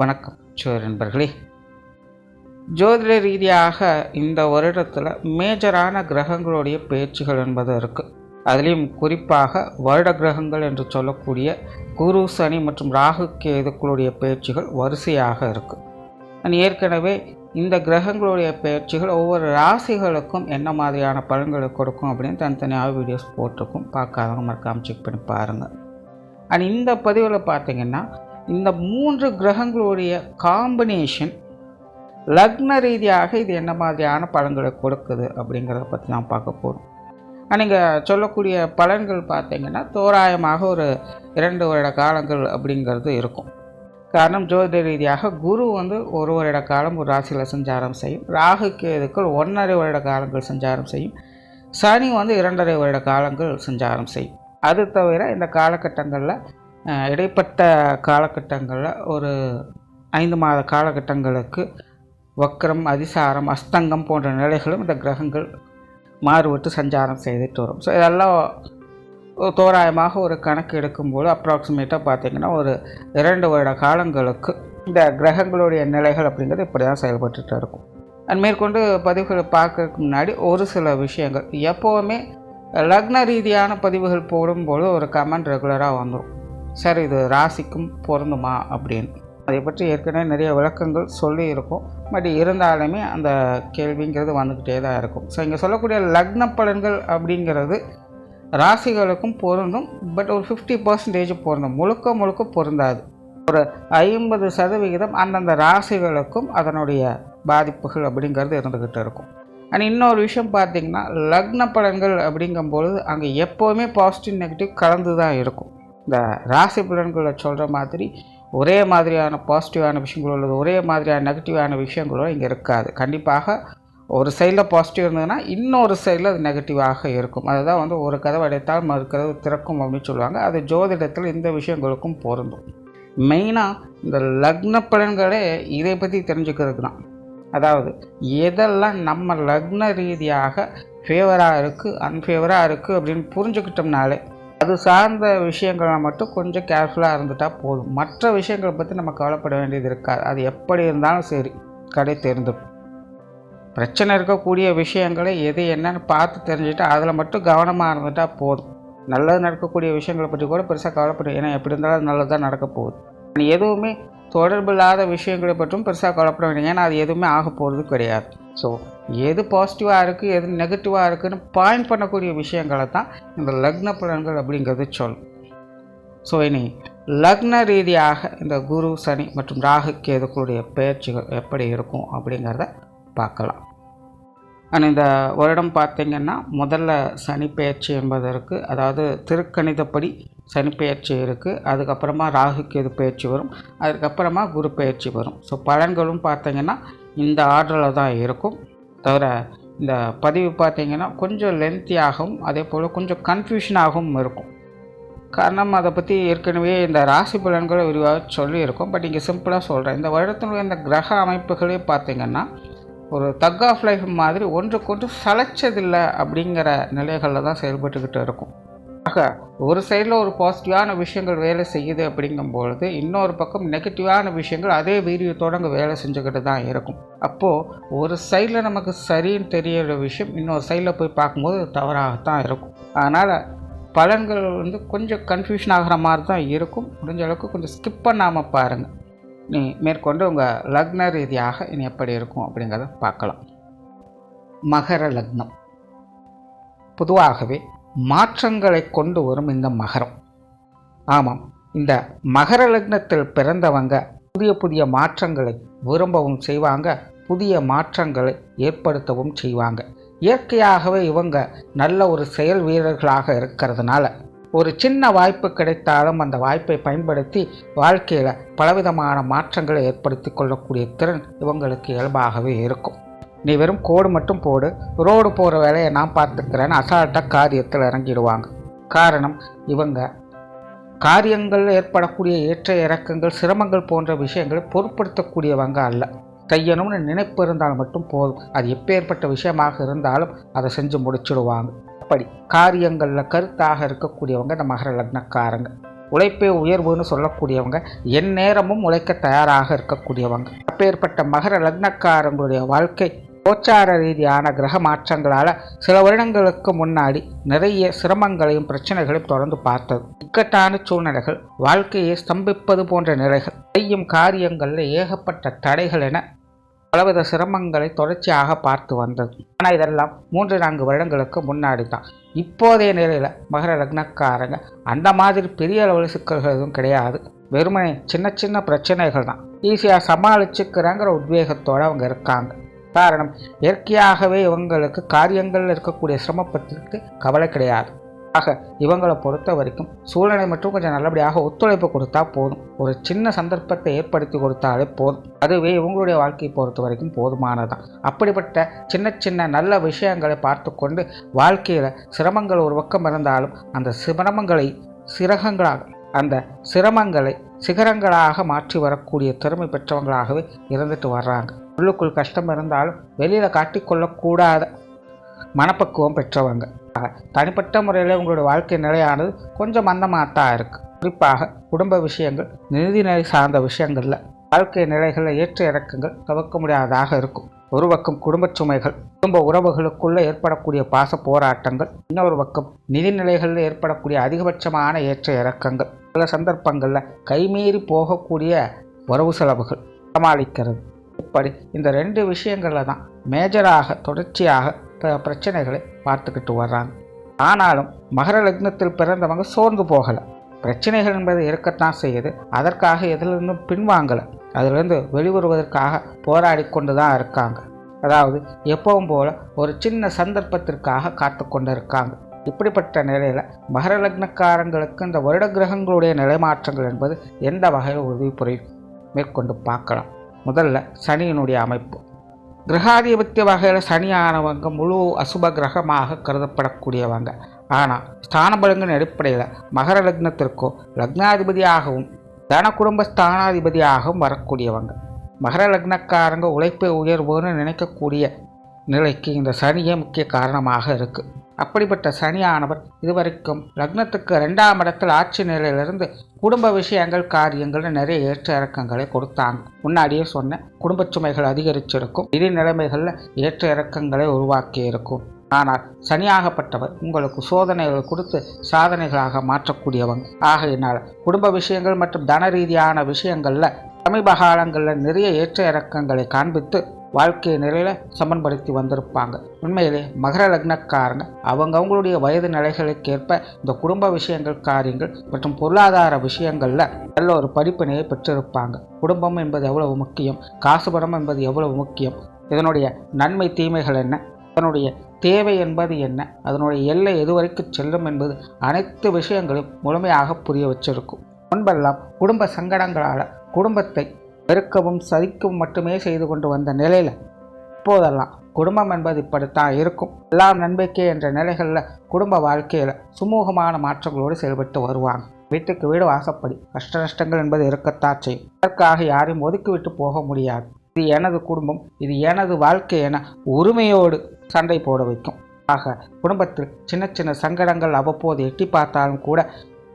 வணக்கம். சோர் நண்பர்களே ஜோதிட ரீதியாக இந்த வருடத்தில் மேஜரான கிரகங்களுடைய பேச்சுகள் என்பது இருக்குது அதுலேயும் குறிப்பாக வருட கிரகங்கள் என்று சொல்லக்கூடிய குரு சனி மற்றும் ராகு கேதுக்களுடைய பேச்சுகள் வரிசையாக இருக்குது நான் ஏற்கனவே இந்த கிரகங்களுடைய பயிற்சிகள் ஒவ்வொரு ராசிகளுக்கும் என்ன மாதிரியான பலன்களை கொடுக்கும் அப்படின்னு தனித்தனியாக வீடியோஸ் போட்டிருக்கும். பார்க்காதவங்க மறக்காமல் செக் பண்ணி பாருங்கள் அண்ட் இந்த பதிவில் பார்த்தீங்கன்னா இந்த மூன்று கிரகங்களுடைய காம்பினேஷன் லக்ன ரீதியாக இது என்ன மாதிரியான பலன்களை கொடுக்குது அப்படிங்கிறத பற்றி நான் பார்க்க போகிறோம் நீங்கள் சொல்லக்கூடிய பலன்கள் பார்த்தீங்கன்னா தோராயமாக ஒரு இரண்டு வருட காலங்கள் அப்படிங்கிறது இருக்கும். காரணம் ஜோதிட ரீதியாக குரு வந்து ஒரு வருட காலம் ஒரு ராசியில் சஞ்சாரம் செய்யும். ராகு கேதுக்கள் ஒன்றரை வருட காலங்கள் சஞ்சாரம் செய்யும். சனி வந்து இரண்டரை வருட காலங்கள் சஞ்சாரம் செய்யும். அது தவிர இந்த காலகட்டங்களில் இடைப்பட்ட காலகட்டங்களில் ஒரு ஐந்து மாத காலகட்டங்களுக்கு வக்ரம் அதிசாரம் அஸ்தங்கம் போன்ற நிலைகளும் இந்த கிரகங்கள் மாறுபட்டு சஞ்சாரம் செய்துட்டு வரும். ஸோ இதெல்லாம் தோராயமாக ஒரு கணக்கு எடுக்கும்போது அப்ராக்சிமேட்டாக பார்த்திங்கன்னா ஒரு இரண்டு வருட காலங்களுக்கு இந்த கிரகங்களுடைய நிலைகள் அப்படிங்கிறது இப்படி தான் செயல்பட்டுட்டு இருக்கும். அண்ட் மேற்கொண்டு பதிவுகளை பார்க்கறதுக்கு முன்னாடி ஒரு சில விஷயங்கள். எப்போவுமே லக்ன ரீதியான பதிவுகள் போடும்போது ஒரு கமெண்ட் ரெகுலராக வந்துடும் சார் இது ராசிக்கும் பொருந்துமா அப்படின்னு. அதை பற்றி ஏற்கனவே நிறைய விளக்கங்கள் சொல்லி இருக்கும் பட் இருந்தாலுமே அந்த கேள்விங்கிறது வந்துக்கிட்டே தான் இருக்கும். ஸோ இங்கே சொல்லக்கூடிய லக்ன பலன்கள் அப்படிங்கிறது ராசிகளுக்கும் பொருந்தும். பட் ஒரு ஃபிஃப்டி பர்சன்டேஜ் பொருந்தும். முழுக்க முழுக்க பொருந்தாது. ஒரு ஐம்பது சதவிகிதம் அந்தந்த ராசிகளுக்கும் அதனுடைய பாதிப்புகள் அப்படிங்கிறது இருந்துக்கிட்டு இருக்கும். அண்ட் இன்னொரு விஷயம் பார்த்தீங்கன்னா லக்ன பலன்கள் அப்படிங்கும்பொழுது அங்கே எப்போவுமே பாசிட்டிவ் நெகட்டிவ் கலந்து தான் இருக்கும். இந்த ராசி பலன்களை சொல்கிற மாதிரி ஒரே மாதிரியான பாசிட்டிவான விஷயங்களோ அல்லது ஒரே மாதிரியான நெகட்டிவான விஷயங்களோ இங்கே இருக்காது. கண்டிப்பாக ஒரு சைடில் பாசிட்டிவ் இருந்ததுன்னா இன்னொரு சைடில் அது நெகட்டிவாக இருக்கும். அதுதான் வந்து ஒரு கதவை அடைத்தால் மறு கதவு திறக்கும் அப்படின்னு சொல்லுவாங்க. அது ஜோதிடத்தில் இந்த விஷயங்களுக்கும் பொருந்தும். மெயினாக இந்த லக்ன பலன்களே இதை பற்றி தெரிஞ்சுக்கிறதுக்கு தான். அதாவது எதெல்லாம் நம்ம லக்ன ரீதியாக ஃபேவராக இருக்குது அன்ஃபேவராக இருக்குது அப்படின்னு புரிஞ்சுக்கிட்டோம்னாலே அது சார்ந்த விஷயங்களை மட்டும் கொஞ்சம் கேர்ஃபுல்லாக இருந்துட்டால் போதும். மற்ற விஷயங்களை பற்றி நம்ம கவலைப்பட வேண்டியது இருக்காது. அது எப்படி இருந்தாலும் சரி கடை தெரிந்துடும் பிரச்சனை இருக்கக்கூடிய விஷயங்களை எது என்னன்னு பார்த்து தெரிஞ்சுட்டு அதில் மட்டும் கவனமாக இருந்துட்டால் போதும். நல்லது நடக்கக்கூடிய விஷயங்களை பற்றி கூட பெருசாக கவலைப்படும் ஏன்னா எப்படி இருந்தாலும் நல்லது தான் நடக்க போகுது. நீ எதுவுமே தொடர்பில்லாத விஷயங்களை பற்றும் பெருசாக கவலைப்பட வேண்டிய ஏன்னா அது எதுவுமே ஆக போகிறது கிடையாது. ஸோ எது பாசிட்டிவாக இருக்குது எது நெகட்டிவாக இருக்குதுன்னு பாயிண்ட் பண்ணக்கூடிய விஷயங்களை தான் இந்த லக்ன பலன்கள் அப்படிங்கிறது சொல்லும். ஸோ இனி லக்ன ரீதியாக இந்த குரு சனி மற்றும் ராகு கேதுக்களுடைய பயிற்சிகள் எப்படி இருக்கும் அப்படிங்கிறத பார்க்கலாம். ஆனால் இந்த வருடம் பார்த்திங்கன்னா முதல்ல சனி பெயர்ச்சி என்பது இருக்குது அதாவது திருக்கணிதப்படி சனி பெயர்ச்சி இருக்குது அதுக்கப்புறமா ராகு கேது பயிற்சி வரும். அதுக்கப்புறமா குரு பயிற்சி வரும். ஸோ பலன்களும் பார்த்திங்கன்னா இந்த ஆர்டரில் தான் இருக்கும். தவிர இந்த பதிவு பார்த்திங்கன்னா கொஞ்சம் லென்த்தியாகவும் அதே போல் கொஞ்சம் கன்ஃபியூஷனாகவும் இருக்கும். காரணம் அதை பற்றி ஏற்கனவே இந்த ராசி பலன்களை விரிவாக சொல்லியிருக்கோம். பட் இங்கே சிம்பிளாக சொல்கிறேன் இந்த வருடத்தினுடைய இந்த கிரக அமைப்புகளே பார்த்திங்கன்னா ஒரு தக் ஆஃப் லைஃப் மாதிரி ஒன்றுக்கொன்று சளைச்சதில்லை அப்படிங்கிற நிலைகளில் தான் செயல்பட்டுக்கிட்டு இருக்கும். ஆக ஒரு சைடில் ஒரு பாசிட்டிவான விஷயங்கள் வேலை செய்யுது அப்படிங்கும்பொழுது இன்னொரு பக்கம் நெகட்டிவான விஷயங்கள் அதே வீரியத்தோடு அங்கே வேலை செஞ்சுக்கிட்டு தான் இருக்கும். அப்போது ஒரு சைடில் நமக்கு சரின்னு தெரியிற விஷயம் இன்னொரு சைடில் போய் பார்க்கும்போது தவறாகத்தான் இருக்கும். அதனால் பலன்கள் வந்து கொஞ்சம் கன்ஃபியூஷன் ஆகிற மாதிரி தான் இருக்கும். முடிஞ்ச அளவுக்கு கொஞ்சம் ஸ்கிப் பண்ணாமல் பாருங்கள் நீ மேற்கொண்டு உங்கள் லக்ன ரீதியாக இனி எப்படி இருக்கும் அப்படிங்கிறத பார்க்கலாம். மகர லக்னம். பொதுவாகவே மாற்றங்களை கொண்டு வரும் இந்த மகரம். ஆமாம் இந்த மகர லக்னத்தில் பிறந்தவங்க புதிய புதிய மாற்றங்களை விரும்பவும் செய்வாங்க புதிய மாற்றங்களை ஏற்படுத்தவும் செய்வாங்க. இயற்கையாகவே இவங்க நல்ல ஒரு செயல் வீரர்களாக இருக்கிறதுனால ஒரு சின்ன வாய்ப்பு கிடைத்தாலும் அந்த வாய்ப்பை பயன்படுத்தி வாழ்க்கையில் பலவிதமான மாற்றங்களை ஏற்படுத்தி கொள்ளக்கூடிய திறன் இவங்களுக்கு இயல்பாகவே இருக்கும். நீ வெறும் கோடு மட்டும் போடு. ரோடு போகிற வேலையை நான் பார்த்துக்கிறேன்னு அசால்ட்டாக காரியத்தில் இறங்கிடுவாங்க. காரணம் இவங்க. காரியங்கள் ஏற்படக்கூடிய ஏற்ற இறக்கங்கள் சிரமங்கள் போன்ற விஷயங்களை பொருட்படுத்தக்கூடியவங்க அல்ல. செய்யணும்னு நினைப்பு இருந்தால் மட்டும் போதும். அது எப்பேற்பட்ட விஷயமாக இருந்தாலும் அதை செஞ்சு முடிச்சுடுவாங்க. அப்படி காரியங்களில் கருத்தாக இருக்கக்கூடியவங்க இந்த மகர லக்னக்காரங்க. உழைப்பே உயர்வுன்னு சொல்லக்கூடியவங்க என் நேரமும் உழைக்க தயாராக இருக்கக்கூடியவங்க. அப்பேற்பட்ட மகர லக்னக்காரங்களுடைய வாழ்க்கை கோச்சார ரீதியான கிரக மாற்றங்களால் சில வருடங்களுக்கு முன்னாடி நிறைய சிரமங்களையும் பிரச்சனைகளையும் தொடர்ந்து பார்த்தது. இக்கட்டான சூழ்நிலைகள் வாழ்க்கையை ஸ்தம்பிப்பது போன்ற நிலைகள் செய்யும் காரியங்களில் ஏகப்பட்ட தடைகள் என பலவித சிரமங்களை தொடர்ச்சியாக பார்த்து வந்தது. ஆனால் இதெல்லாம் மூன்று நான்கு வருடங்களுக்கு முன்னாடி தான். இப்போதைய நிலையில் மகர லக்னக்காரங்க அந்த மாதிரி பெரிய அளவில் சிக்கல்கள் எதுவும் கிடையாது. வெறுமனே சின்ன சின்ன பிரச்சனைகள் தான். ஈஸியாக சமாளிச்சுக்கிறாங்கிற உத்வேகத்தோடு அவங்க இருக்காங்க. காரணம் இயற்கையாகவே இவங்களுக்கு காரியங்களில் இருக்கக்கூடிய சிரமப்பத்திற்கு கவலை கிடையாது. ஆக இவங்களை பொறுத்த வரைக்கும் சூழ்நிலை மட்டும் கொஞ்சம் நல்லபடியாக ஒத்துழைப்பு கொடுத்தா போதும். ஒரு சின்ன சந்தர்ப்பத்தை ஏற்படுத்தி கொடுத்தாலே போதும். அதுவே இவங்களுடைய வாழ்க்கையை பொறுத்த வரைக்கும் போதுமானதான் அப்படிப்பட்ட சின்ன சின்ன நல்ல விஷயங்களை பார்த்து கொண்டு வாழ்க்கையில் சிரமங்கள் ஒரு பக்கம் இருந்தாலும் அந்த சிரமங்களை சிரகங்களாக அந்த சிரமங்களை சிகரங்களாக மாற்றி வரக்கூடிய திறமை பெற்றவங்களாகவே இருந்துட்டு வர்றாங்க. உள்ளுக்குள் கஷ்டம் இருந்தாலும் வெளியில் காட்டிக்கொள்ளக்கூடாத மனப்பக்குவம் பெற்றவங்க. தனிப்பட்ட முறையில் உங்களுடைய வாழ்க்கை நிலையானது கொஞ்சம் மந்தமாக தான் இருக்குது குறிப்பாக குடும்ப விஷயங்கள் நிதிநிலை சார்ந்த விஷயங்களில் வாழ்க்கை நிலைகளில் ஏற்ற இறக்கங்கள் தவிர்க்க முடியாததாக இருக்கும். ஒரு பக்கம் குடும்ப சுமைகள் குடும்ப உறவுகளுக்குள்ளே ஏற்படக்கூடிய பாச போராட்டங்கள் இன்னொரு பக்கம் நிதிநிலைகளில் ஏற்படக்கூடிய அதிகபட்சமான ஏற்ற இறக்கங்கள். சில சந்தர்ப்பங்களில் கைமீறி போகக்கூடிய வரவு செலவுகள் சமாளிக்கிறது. இப்படி இந்த ரெண்டு விஷயங்களில் தான் மேஜராக தொடர்ச்சியாக ப- பிரச்சனைகளை பார்த்துக்கிட்டு வர்றாங்க. ஆனாலும் மகர லக்னத்தில் பிறந்தவங்க சோர்ந்து போகலை. பிரச்சனைகள் என்பது இருக்கத்தான் செய்யுது. அதற்காக எதிலிருந்தும் பின்வாங்கலை. அதிலிருந்து வெளிவருவதற்காக போராடி கொண்டு தான் இருக்காங்க. அதாவது எப்பவும் போல ஒரு சின்ன சந்தர்ப்பத்திற்காக காத்து கொண்டு இருக்காங்க. இப்படிப்பட்ட நிலையில் மகர லக்னக்காரங்களுக்கு இந்த வருட கிரகங்களுடைய நிலைமாற்றங்கள் என்பது எந்த வகையில் உதவி புரியும் மேற்கொண்டு பார்க்கலாம். முதல்ல சனியினுடைய அமைப்பு. கிரகாதிபத்திய வகையில் சனியானவங்க முழு அசுப கிரகமாக கருதப்படக்கூடியவங்க. ஆனால் ஸ்தானபலங்களின் அடிப்படையில் மகர லக்னத்திற்கோ லக்னாதிபதியாகவும் தன குடும்ப ஸ்தானாதிபதியாகவும் வரக்கூடியவங்க. மகர லக்னக்காரங்க உழைப்பை உயர்வுன்னு நினைக்கக்கூடிய நிலைக்கு இந்த சனியே முக்கிய காரணமாக இருக்குது அப்படிப்பட்ட சனியானவர் இதுவரைக்கும் லக்னத்துக்கு ரெண்டாம் இடத்தில் ஆட்சி நிலையிலிருந்து குடும்ப விஷயங்கள் காரியங்கள்னு நிறைய ஏற்ற இறக்கங்களை கொடுத்தாங்க. முன்னாடியே சொன்ன குடும்ப சுமைகள் அதிகரிச்சிருக்கும் இரு நிலைமைகளில் ஏற்ற இறக்கங்களை உருவாக்கி இருக்கும் ஆனால் சனியாகப்பட்டவர் உங்களுக்கு சோதனைகள் கொடுத்து சாதனைகளாக மாற்றக்கூடியவங்க. ஆகையினால் குடும்ப விஷயங்கள் மற்றும் தன ரீதியான விஷயங்களில் சமீப காலங்களில் நிறைய ஏற்ற இறக்கங்களை காண்பித்து வாழ்க்கை நிலையில் சமன்படுத்தி வந்திருப்பாங்க. உண்மையிலே மகர லக்னக்காரங்க அவங்கவங்களுடைய வயது நிலைகளுக்கேற்ப இந்த குடும்ப விஷயங்கள் காரியங்கள் மற்றும் பொருளாதார விஷயங்களில் நல்ல ஒரு படிப்பினையை பெற்றிருப்பாங்க. குடும்பம் என்பது எவ்வளவு முக்கியம் காசுபடம் என்பது எவ்வளவு முக்கியம் இதனுடைய நன்மை தீமைகள் என்ன அதனுடைய தேவை என்பது என்ன அதனுடைய எல்லை எதுவரைக்கு செல்லும் என்பது அனைத்து விஷயங்களும் முழுமையாக புரிய வச்சிருக்கும். முன்பெல்லாம் குடும்ப சங்கடங்களால் குடும்பத்தை வெறுக்கவும் சதிக்கவும் மட்டுமே செய்து கொண்டு வந்த நிலையில் இப்போதெல்லாம் குடும்பம் என்பது இப்படித்தான் இருக்கும். எல்லாம் நம்பிக்கை என்ற நிலைகளில் குடும்ப வாழ்க்கையில் சுமூகமான மாற்றங்களோடு செயல்பட்டு வருவாங்க. வீட்டுக்கு வீடு வாசப்படி கஷ்ட நஷ்டங்கள் என்பது இருக்கத்தான் செய்யும். அதற்காக யாரையும் ஒதுக்கிவிட்டு போக முடியாது. இது எனது குடும்பம் இது எனது வாழ்க்கை என உரிமையோடு சண்டை போட வைக்கும். ஆக குடும்பத்தில் சின்ன சின்ன சங்கடங்கள் அவ்வப்போது எட்டி பார்த்தாலும் கூட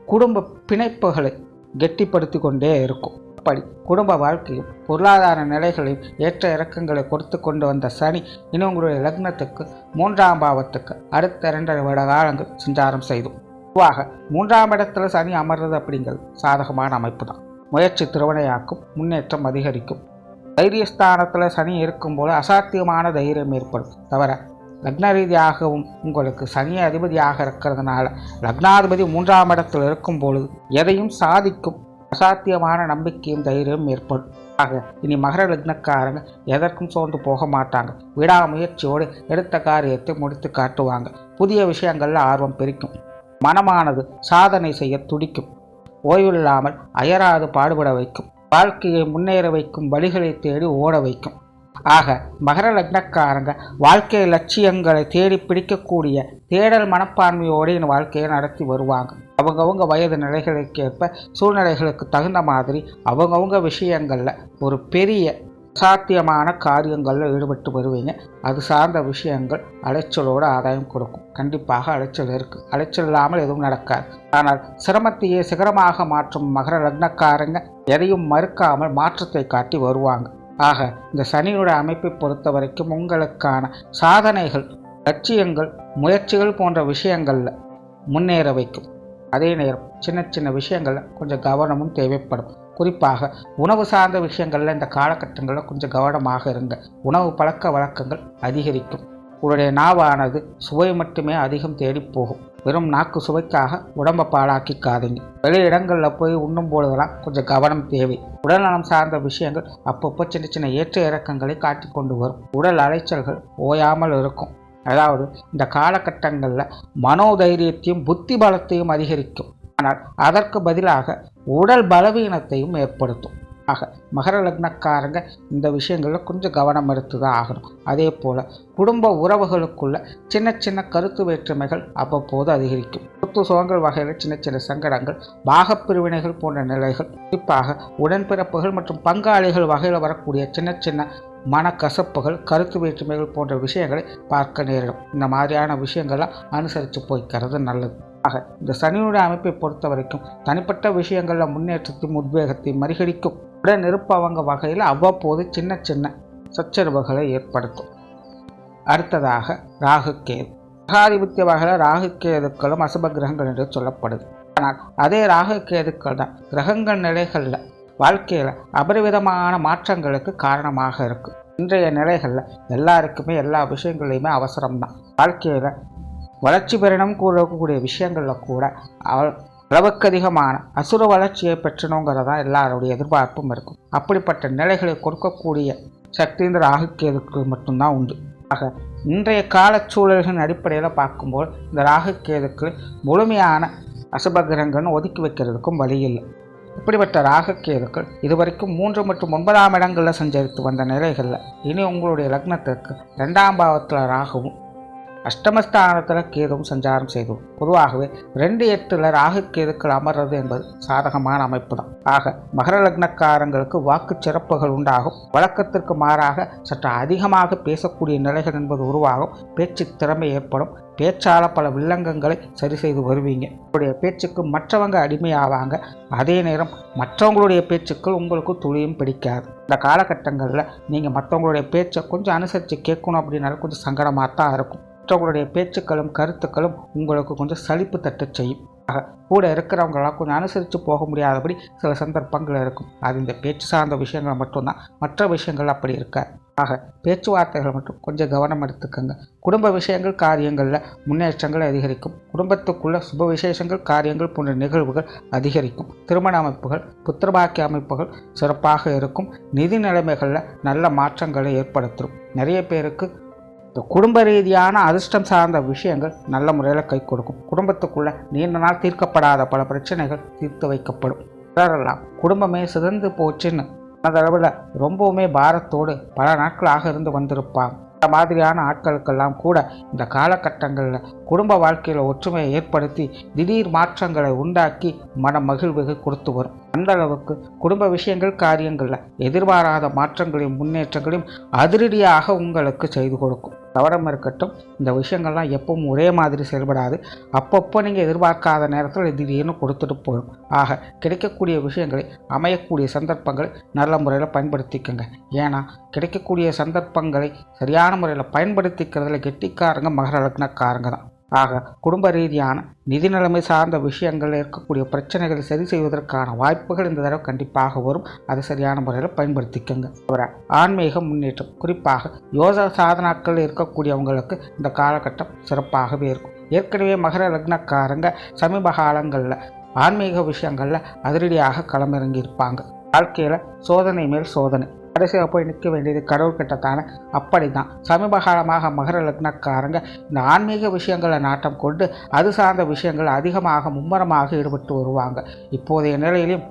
குடும்ப பிணைப்புகளை கெட்டிப்படுத்தி கொண்டே இருக்கும். அப்படி குடும்ப வாழ்க்கையும் பொருளாதார நிலைகளையும் ஏற்ற இறக்கங்களை கொடுத்து கொண்டு வந்த சனி இனி உங்களுடைய லக்னத்துக்கு மூன்றாம் பாவத்துக்கு அடுத்த இரண்டரை வருட காலங்கள் சஞ்சாரம் செய்தும். பொதுவாக மூன்றாம் இடத்துல சனி அமர்றது அப்படிங்கிறது சாதகமான அமைப்பு தான் முயற்சி திருவினையாக்கும் முன்னேற்றம் அதிகரிக்கும். தைரியஸ்தானத்தில் சனி இருக்கும்போது அசாத்தியமான தைரியம் ஏற்படும். தவிர லக்ன ரீதியாகவும் உங்களுக்கு சனி அதிபதியாக இருக்கிறதுனால லக்னாதிபதி மூன்றாம் இடத்தில் இருக்கும் பொழுது எதையும் சாதிக்கும் அசாத்தியமான நம்பிக்கையும் தைரியம் ஏற்படும். ஆக இனி மகர லக்னக்காரங்க எதற்கும் சோர்ந்து போக மாட்டாங்க. விடாமுயற்சியோடு எடுத்த காரியத்தை முடித்து காட்டுவாங்க. புதிய விஷயங்களில் ஆர்வம் பெருக்கும். மனமானது சாதனை செய்ய துடிக்கும். ஓய்வில்லாமல் அயராது பாடுபட வைக்கும். வாழ்க்கையை முன்னேற வைக்கும் வழிகளை தேடி ஓட வைக்கும். ஆக மகர லக்னக்காரங்க வாழ்க்கை லட்சியங்களை தேடி பிடிக்கக்கூடிய தேடல் மனப்பான்மையோடு என் வாழ்க்கையை நடத்தி வருவாங்க. அவங்கவுங்க வயது நிலைகளுக்கேற்ப சூழ்நிலைகளுக்கு தகுந்த மாதிரி அவங்கவுங்க விஷயங்களில் ஒரு பெரிய சாத்தியமான காரியங்களில் ஈடுபட்டு வருவீங்க. அது சார்ந்த விஷயங்கள் அலைச்சலோடு ஆதாயம் கொடுக்கும். கண்டிப்பாக அலைச்சல் இருக்குது அலைச்சல் இல்லாமல் எதுவும் நடக்காது. ஆனால் சிரமத்தையே சிகரமாக மாற்றும் மகர லக்னக்காரங்க எதையும் மறுக்காமல் மாற்றத்தை காட்டி வருவாங்க. ஆக இந்த சனியோட அமைப்பை பொறுத்த வரைக்கும் உங்களுக்கான சாதனைகள் லட்சியங்கள் முயற்சிகள் போன்ற விஷயங்களில் முன்னேற வைக்கும். அதே நேரம் சின்ன சின்ன விஷயங்களில் கொஞ்சம் கவனமும் தேவைப்படும். குறிப்பாக உணவு சார்ந்த விஷயங்களில் இந்த காலகட்டங்களில் கொஞ்சம் கவனமாக இருங்க. உணவு பழக்க வழக்கங்கள் அதிகரிக்கும். உங்களுடைய நாவானது சுவை மட்டுமே அதிகம் தேடி போகும். வெறும் நாக்கு சுவைக்காக உடம்பை பாழாக்கிக்காதீங்க. வெளி இடங்களில் போய் உண்ணும் பொழுதெல்லாம் கொஞ்சம் கவனம் தேவை. உடல்நலம் சார்ந்த விஷயங்கள் அப்பப்போ சின்ன சின்ன ஏற்ற இறக்கங்களை காட்டி கொண்டு வரும். உடல் அலைச்சல்கள் ஓயாமல் இருக்கும். அதாவது இந்த காலகட்டங்களில் மனோதைரியத்தையும் புத்தி பலத்தையும் அதிகரிக்கும். ஆனால் அதற்கு பதிலாக உடல் பலவீனத்தையும் ஏற்படுத்தும். ஆக மகர லக்னக்காரங்க இந்த விஷயங்களில் கொஞ்சம் கவனம் எடுத்து தான் ஆகணும். அதே போல் குடும்ப உறவுகளுக்குள்ள சின்ன சின்ன கருத்து வேற்றுமைகள் அவ்வப்போது அதிகரிக்கும். சொத்து சுகங்கள் வகையில் சின்ன சின்ன சங்கடங்கள் பாகப்பிரிவினைகள் போன்ற நிலைகள். குறிப்பாக உடன்பிறப்புகள் மற்றும் பங்காளிகள் வகையில் வரக்கூடிய சின்ன சின்ன மனக்கசப்புகள் கருத்து வேற்றுமைகள் போன்ற விஷயங்களை பார்க்க நேரிடும். இந்த மாதிரியான விஷயங்கள்லாம் அனுசரித்து போய்க்கிறது நல்லது. ஆக இந்த சனியுடைய அமைப்பை பொறுத்த வரைக்கும் தனிப்பட்ட விஷயங்களில் முன்னேற்றத்தையும் உத்வேகத்தையும் மறிகடிக்கும் உடன் இருப்பவங்க வகையில் அவ்வப்போது சின்ன சின்ன சச்சரவுகளை ஏற்படுத்தும். அடுத்ததாக ராகு கேது. மகாதிபத்திய வகையில் ராகு கேதுக்களும் அசுப கிரகங்கள் என்று சொல்லப்படுது. ஆனால் அதே ராகு கேதுக்கள் தான் கிரகங்கள் நிலைகளில் வாழ்க்கையில் அபரிவிதமான மாற்றங்களுக்கு காரணமாக இருக்கும் இன்றைய நிலைகளில் எல்லாருக்குமே எல்லா விஷயங்களையுமே அவசரம்தான். வாழ்க்கையில் வளர்ச்சி பெறணும் கூடக்கூடிய விஷயங்களில் கூட அளவுக்கு அதிகமான அசுர வளர்ச்சியை பெற்றணுங்கிறதா எல்லாருடைய எதிர்பார்ப்பும் இருக்கும். அப்படிப்பட்ட நிலைகளை கொடுக்கக்கூடிய சக்தி இந்த ராகுக்கேதுக்கு மட்டும்தான் உண்டு. ஆக இன்றைய காலச்சூழல்களின் அடிப்படையில் பார்க்கும்போது இந்த ராகுக்கேதுக்கு முழுமையான அசுபகிரகங்கள்னு ஒதுக்கி வைக்கிறதுக்கும் வழி இல்லை. இப்படிப்பட்ட ராகக்கேதுக்கள் இதுவரைக்கும் மூன்று மற்றும் ஒன்பதாம் இடங்களில் சஞ்சரித்து வந்த நிலைகளில் இனி உங்களுடைய லக்னத்திற்கு ரெண்டாம் பாவத்தில் ராகவும் அஷ்டமஸ்தானத்தில் கேதுவும் சஞ்சாரம் செய்தோம். பொதுவாகவே ரெண்டு எட்டில் ராகு கேதுக்கள் அமர்றது என்பது சாதகமான அமைப்பு தான் ஆக மகர லக்னக்காரங்களுக்கு வாக்கு சிறப்புகள் உண்டாகும். வழக்கத்திற்கு மாறாக சற்று அதிகமாக பேசக்கூடிய நிலைகள் என்பது உருவாகும். பேச்சு திறமை ஏற்படும். பேச்சால பல வில்லங்கங்களை சரி செய்து வருவீங்க. உங்களுடைய பேச்சுக்கு மற்றவங்க அடிமையாவாங்க. அதே நேரம் மற்றவங்களுடைய பேச்சுக்கள் உங்களுக்கு துளியும் பிடிக்காது. இந்த காலகட்டங்களில் நீங்கள் மற்றவங்களுடைய பேச்சை கொஞ்சம் அனுசரித்து கேட்கணும் அப்படின்னாலும் கொஞ்சம் சங்கடமாக தான் இருக்கும். மற்றவங்களுடைய பேச்சுக்களும் கருத்துக்களும் உங்களுக்கு கொஞ்சம் சலிப்பு தட்டு செய்யும். ஆக கூட இருக்கிறவங்களாம் கொஞ்சம் அனுசரித்து போக முடியாதபடி சில சந்தர்ப்பங்கள் இருக்கும். அது இந்த பேச்சு சார்ந்த விஷயங்கள் மட்டும்தான். மற்ற விஷயங்கள் அப்படி இருக்காது. ஆக பேச்சுவார்த்தைகள் மட்டும் கொஞ்சம் கவனம் எடுத்துக்கோங்க. குடும்ப விஷயங்கள் காரியங்களில் முன்னேற்றங்கள் அதிகரிக்கும். குடும்பத்துக்குள்ள சுப விசேஷங்கள் காரியங்கள் போன்ற நிகழ்வுகள் அதிகரிக்கும். திருமண அமைப்புகள் புத்திரபாக்கிய அமைப்புகள் சிறப்பாக இருக்கும். நிதி நிலைமைகளில் நல்ல மாற்றங்களை ஏற்படுத்தும். நிறைய பேருக்கு இந்த குடும்ப ரீதியான அதிர்ஷ்டம் சார்ந்த விஷயங்கள் நல்ல முறையில் கை கொடுக்கும். குடும்பத்துக்குள்ள நீண்ட நாள் தீர்க்கப்படாத பல பிரச்சனைகள் தீர்த்து வைக்கப்படும். சிலரெல்லாம் குடும்பமே சிதந்து போச்சுன்னு மனதளவில் ரொம்பவுமே பாரத்தோடு பல நாட்களாக இருந்து வந்திருப்பாங்க. இந்த மாதிரியான ஆட்களுக்கெல்லாம் கூட இந்த காலகட்டங்களில் குடும்ப வாழ்க்கையில் ஒற்றுமையை ஏற்படுத்தி திடீர் மாற்றங்களை உண்டாக்கி மன மகிழ்வுகள் கொடுத்து வரும். அந்த அளவுக்கு குடும்ப விஷயங்கள் காரியங்களில் எதிர்பாராத மாற்றங்களையும் முன்னேற்றங்களையும் அதிரடியாக உங்களுக்கு செய்து கொடுக்கும். கவனம் இருக்கட்டும் இந்த விஷயங்கள்லாம் எப்பவும் ஒரே மாதிரி செயல்படாது. அப்பப்போ நீங்கள் எதிர்பார்க்காத நேரத்தில் திடீர்னு கொடுத்துட்டு போகும் ஆக கிடைக்கக்கூடிய விஷயங்களை அமையக்கூடிய சந்தர்ப்பங்களை நல்ல முறையில் பயன்படுத்திக்கோங்க. ஏன்னா கிடைக்கக்கூடிய சந்தர்ப்பங்களை சரியான முறையில் பயன்படுத்திக்கிறதுல கெட்டிக்காரங்க மகர லக்னக்காரங்க தான். ஆக குடும்ப ரீதியான நிதி நிலைமை சார்ந்த விஷயங்கள் இருக்கக்கூடிய பிரச்சனைகளை சரி செய்வதற்கான வாய்ப்புகள் இந்த தடவை கண்டிப்பாக வரும். அதை சரியான முறையில் பயன்படுத்திக்கோங்க. தவிர ஆன்மீக முன்னேற்றம் குறிப்பாக யோக சாதனாக்கள் இருக்கக்கூடியவங்களுக்கு இந்த காலகட்டம் சிறப்பாகவே இருக்கும். ஏற்கனவே மகர லக்னக்காரங்க சமீப காலங்களில் ஆன்மீக விஷயங்களில் அதிரடியாக களமிறங்கி இருப்பாங்க வாழ்க்கையில் சோதனை மேல் சோதனை. கடைசியாக போய் நிற்க வேண்டியது கடவுள்கிட்ட தானே? அப்படி தான் சமீப காலமாக மகர லக்னக்காரங்க இந்த ஆன்மீக விஷயங்களை நாட்டம் கொண்டு அது சார்ந்த விஷயங்கள் அதிகமாக மும்மரமாக ஈடுபட்டு வருவாங்க. இப்போதைய நிலையிலும்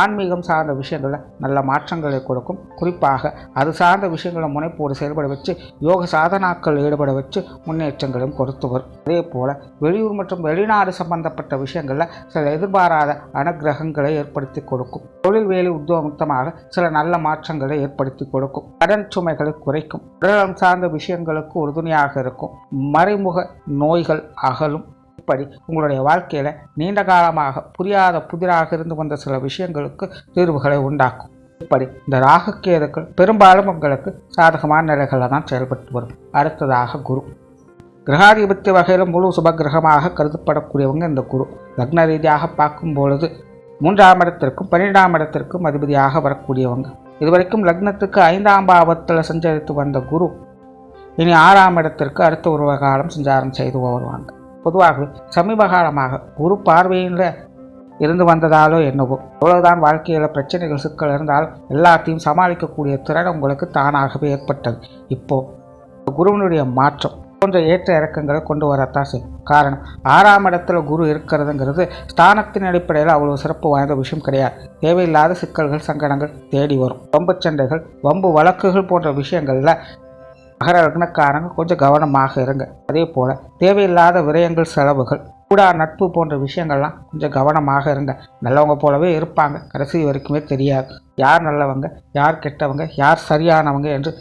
ஆன்மீகம் சார்ந்த விஷயங்களில் நல்ல மாற்றங்களை கொடுக்கும். குறிப்பாக அது சார்ந்த விஷயங்களை முனைப்போடு செயல்பட வச்சு யோக சாதனாக்கள் ஈடுபட வச்சு முன்னேற்றங்களும் கொடுத்து வரும். அதே போல் வெளியூர் மற்றும் வெளிநாடு சம்பந்தப்பட்ட விஷயங்களில் சில எதிர்பாராத அனுகிரகங்களை ஏற்படுத்தி கொடுக்கும். தொழில் வேலை உத்தியோகமாக சில நல்ல மாற்றங்களை ஏற்படுத்தி கொடுக்கும். கடன் சுமைகளை குறைக்கும். உடலம் சார்ந்த விஷயங்களுக்கு உறுதுணையாக இருக்கும். மறைமுக நோய்கள் அகலும். இப்படி உங்களுடைய வாழ்க்கையில் நீண்ட காலமாக புரியாத புதிராக இருந்து வந்த சில விஷயங்களுக்கு தீர்வுகளை உண்டாக்கும். இப்படி இந்த ராகுக்கேதுக்கள் பெரும்பாலும் உங்களுக்கு சாதகமான நிலைகளில் தான் செயல்பட்டு வரும். அடுத்ததாக குரு. கிரகாதிபத்திய வகையில் முழு சுபகிரகமாக கருதப்படக்கூடியவங்க இந்த குரு. லக்ன ரீதியாக பார்க்கும் பொழுது மூன்றாம் இடத்திற்கும் பன்னிரெண்டாம் இடத்திற்கும் அதிபதியாக வரக்கூடியவங்க. இதுவரைக்கும் லக்னத்துக்கு ஐந்தாம் பாவத்தில் சஞ்சரித்து வந்த குரு இனி ஆறாம் இடத்திற்கு அடுத்த ஒரு காலம் சஞ்சாரம் செய்து வருவாங்க. பொதுவாகவே சமீப காலமாக குரு பார்வையில் இருந்து வந்ததாலோ என்னவோ. எவ்வளவுதான் வாழ்க்கையில் பிரச்சனைகள் சிக்கல் இருந்தால் எல்லாத்தையும் சமாளிக்கக்கூடிய திறன் உங்களுக்கு தானாகவே ஏற்பட்டது. இப்போது குருவினுடைய மாற்றம் போன்ற ஏற்ற இறக்கங்களை கொண்டு வரத்தான் செய்யும். காரணம் ஆறாம் இடத்துல குரு இருக்கிறதுங்கிறது ஸ்தானத்தின் அடிப்படையில் அவ்வளோ சிறப்பு வாய்ந்த விஷயம் கிடையாது. தேவையில்லாத சிக்கல்கள் சங்கடங்கள் தேடி வரும். வம்பு சண்டைகள் வம்பு வழக்குகள் போன்ற விஷயங்களில் மகர லக்னக்காரங்க கொஞ்சம் கவனமாக இருங்க. அதே போல் தேவையில்லாத விரயங்கள் செலவுகள் கூடா நட்பு போன்ற விஷயங்கள்லாம் கொஞ்சம் கவனமாக இருங்க. நல்லவங்க போலவே இருப்பாங்க. கடைசி வரைக்குமே தெரியாது. யார் நல்லவங்க யார் கெட்டவங்க யார் சரியானவங்க என்று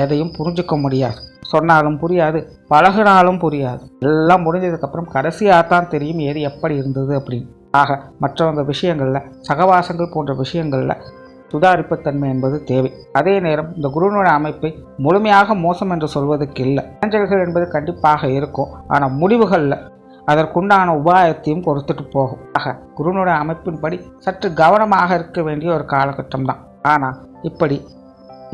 எதையும் புரிஞ்சுக்க முடியாது. சொன்னாலும் புரியாது பழகினாலும் புரியாது. எல்லாம் முடிஞ்சதுக்கப்புறம் கடைசியாக தான் தெரியும் எது எப்படி இருந்தது அப்படின்னு. ஆக மற்றவங்க விஷயங்களில் சகவாசங்கள் போன்ற விஷயங்களில் சுதாரிப்புத்தன்மை என்பது தேவை. அதே நேரம் இந்த குருவினுடைய அமைப்பை முழுமையாக மோசம் என்று சொல்வதற்கு இல்லை. அஞ்சல்கள் என்பது கண்டிப்பாக இருக்கும். ஆனால் முடிவுகளில் அதற்குண்டான உபாயத்தையும் கொடுத்துட்டு போகும். ஆக குருனுடைய அமைப்பின்படி சற்று கவனமாக இருக்க வேண்டிய ஒரு காலகட்டம் தான். ஆனால் இப்படி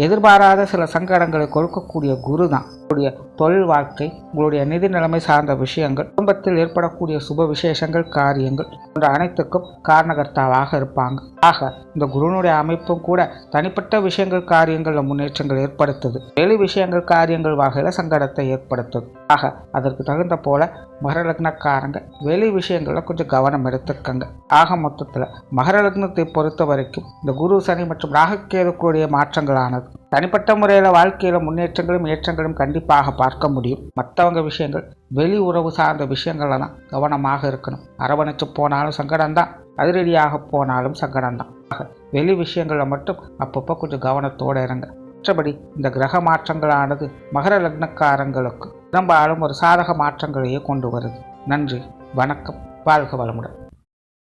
எதிர்பாராத சில சங்கடங்களை கொடுக்கக்கூடிய குரு தான் அவருடைய தொழில் வாழ்க்கை உங்களுடைய நிதி நிலைமை சார்ந்த விஷயங்கள் குடும்பத்தில் ஏற்படக்கூடிய சுப விசேஷங்கள் காரியங்கள் போன்ற அனைத்துக்கும் காரணகர்த்தாவாக இருப்பாங்க. ஆக இந்த குருனுடைய அமைப்பும் கூட தனிப்பட்ட விஷயங்கள் காரியங்களில் முன்னேற்றங்கள் ஏற்படுத்துது. வெளி விஷயங்கள் காரியங்கள் வகையில் சங்கடத்தை ஏற்படுத்துது. ஆக அதற்கு தகுந்த போல மகர லக்னக்காரங்க வெளி விஷயங்களில் கொஞ்சம் கவனம் எடுத்துக்கங்க ஆக மொத்தத்தில் மகர லக்னத்தை பொறுத்த வரைக்கும் இந்த குரு சனி மற்றும் ராகக்கேதுக்கூடிய மாற்றங்களானது. தனிப்பட்ட முறையில் வாழ்க்கையில் முன்னேற்றங்களும் ஏற்றங்களும் கண்டிப்பாக பார்க்க முடியும். மற்றவங்க விஷயங்கள் வெளி உறவு சார்ந்த விஷயங்களில் தான் கவனமாக இருக்கணும். அரவணைச்சு போனாலும் சங்கடம்தான். அதிரடியாக போனாலும் சங்கடம்தான். ஆக வெளி விஷயங்களில் மட்டும் அப்பப்போ கொஞ்சம் கவனத்தோடு இருங்க. மற்றபடி இந்த கிரக மாற்றங்களானது மகர லக்னக்காரங்களுக்கு பெரும்பாலும் ஒரு சாதக மாற்றங்களையே கொண்டு வருது. நன்றி வணக்கம். வாழ்க வளமுடன்.